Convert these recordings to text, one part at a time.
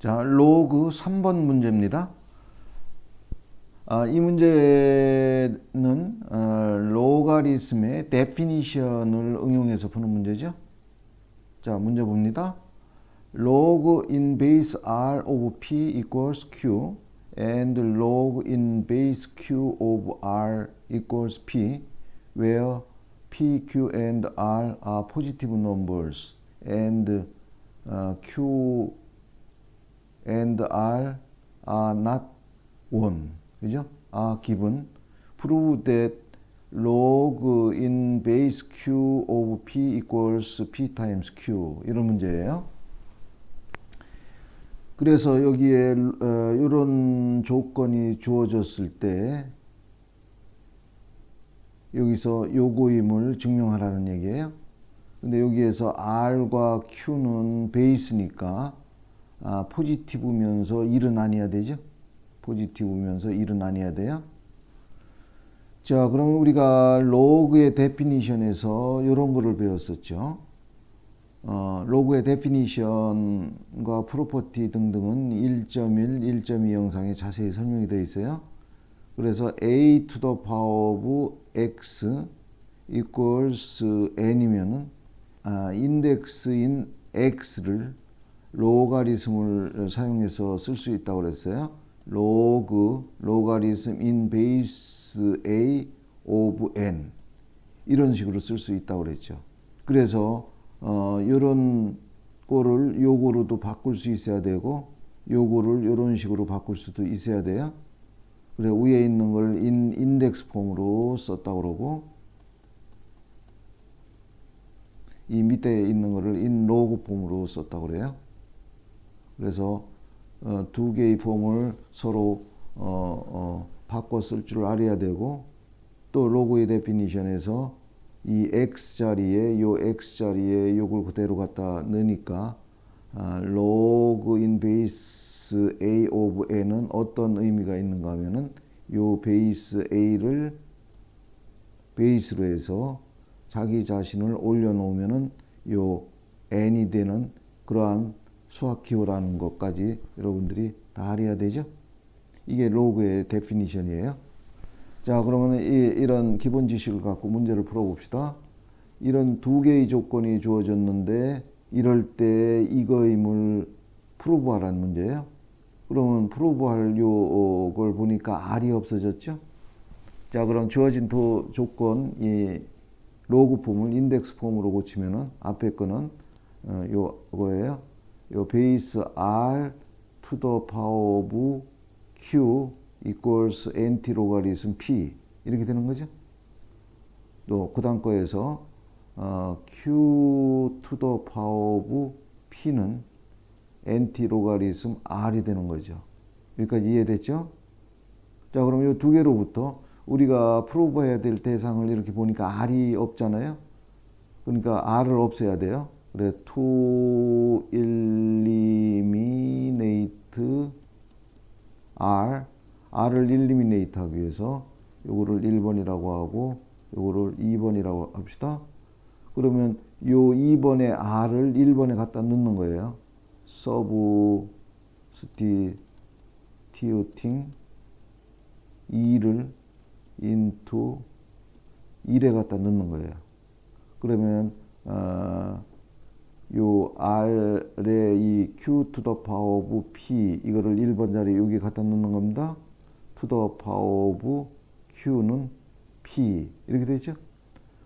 자, 로그 3번 문제입니다. 아, 이 문제는 어, 로가리즘의 데피니션을 응용해서 푸는 문제죠. 자, 문제 봅니다. log in base r of p equals q and log in base q of r equals p where p, q and r are positive numbers and uh, q and r are not 1. 그죠? are given. prove that log in base q of p equals p times q. 이런 문제예요. 그래서 여기에 어, 이런 조건이 주어졌을 때 여기서 요거임을 증명하라는 얘기예요. 근데 여기에서 R과 Q는 베이스니까 아, 포지티브면서 1은 아니야 되죠? 포지티브면서 1은 아니야 돼요. 자, 그러면 우리가 로그의 데피니션에서 이런 거를 배웠었죠. 어, 로그의 데피니션과 프로퍼티 등등은 1.1, 1.2 영상에 자세히 설명이 되어 있어요. 그래서 a to the power x equals n이면은 아, 인덱스인 x를 로가리즘을 사용해서 쓸 수 있다고 그랬어요. 로그 로가리즘 인 베이스 a of n 이런 식으로 쓸 수 있다고 그랬죠. 그래서 어, 요런 거를 요거로도 바꿀 수 있어야 되고 요거를 요런 식으로 바꿀 수도 있어야 돼요. 그래 위에 있는 걸 인, 인덱스 폼으로 썼다 그러고 이 밑에 있는 거를 인 로그 폼으로 썼다 그래요. 그래서 어, 두 개의 폼을 서로 어, 어, 쓸줄 알아야 되고 또 로그의 데피니션에서 이 x 자리에 요 x 자리에 요걸 그대로 갖다 넣으니까 아, 로그 인 베이스 a 오브 n은 어떤 의미가 있는가 하면은 요 베이스 a를 베이스로 해서 자기 자신을 올려놓으면은 요 n이 되는 그러한 수학 기호라는 것까지 여러분들이 다 알아야 되죠. 이게 로그의 데피니션이에요. 자, 그러면 이, 이런 기본 지식을 갖고 문제를 풀어봅시다. 이런 두 개의 조건이 주어졌는데 이럴 때 이거임을 프로브하라는 문제예요. 그러면 프로브할 요걸 보니까 R이 없어졌죠. 자, 그럼 주어진 두 조건 이 로그 폼을 인덱스 폼으로 고치면은 앞에 거는 어, 요거예요. 요 베이스 R to the power of Q equals anti logarithm P 이렇게 되는 거죠. 또 그다음 거에서 어, Q to the power of P는 anti logarithm R이 되는 거죠. 여기까지 이해됐죠? 자, 그럼 이 두 개로부터 우리가 프로브 해야 될 대상을 이렇게 보니까 R이 없잖아요. 그러니까 R을 없애야 돼요. 그래, to eliminate R, R을 eliminate 하기 위해서 요거를 1번이라고 하고 요거를 2번이라고 합시다. 그러면 요 2번에 R을 1번에 갖다 넣는 거예요. substituting 2를 into 1에 갖다 넣는 거예요. 그러면 어, 요 R의 이 Q to the power of P 이거를 1번 자리에 여기 갖다 넣는 겁니다. to the power of Q는 P 이렇게 되죠.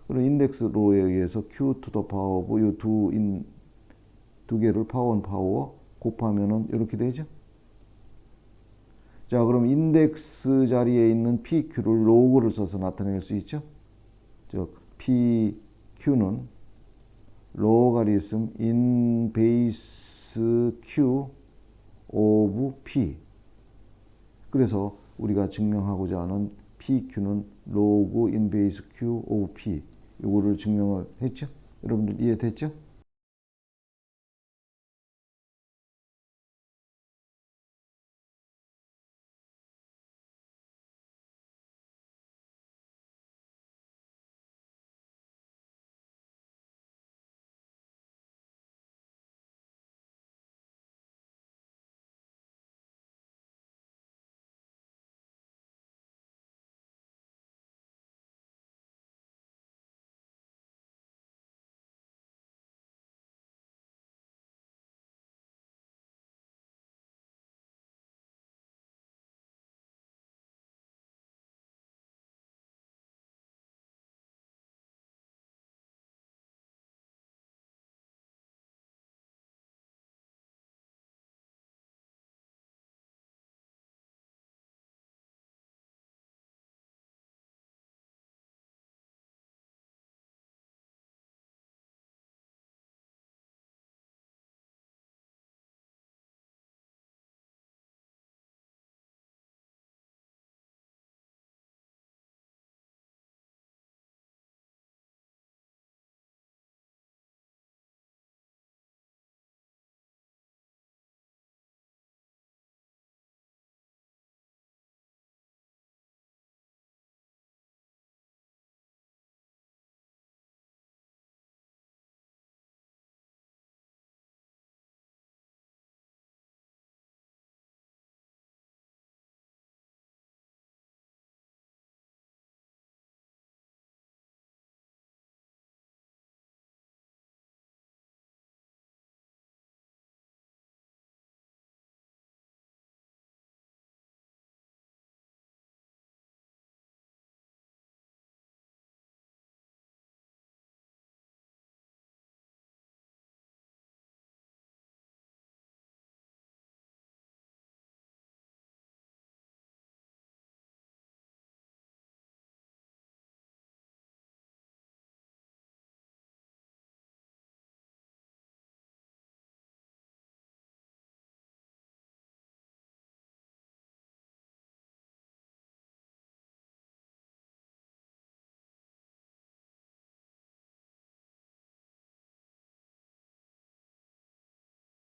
그럼 인덱스 로에 의해서 Q to the power of 요두 인두 개를 파워 원 파워 곱하면은 이렇게 되죠. 자, 그럼 인덱스 자리에 있는 PQ를 로그를 써서 나타낼 수 있죠. 즉 PQ는 로가리즘 인 베이스 Q 오브 P. 그래서 우리가 증명하고자 하는 PQ는 로그 인 베이스 Q 오브 P. 요거를 증명을 했죠. 여러분들 이해됐죠?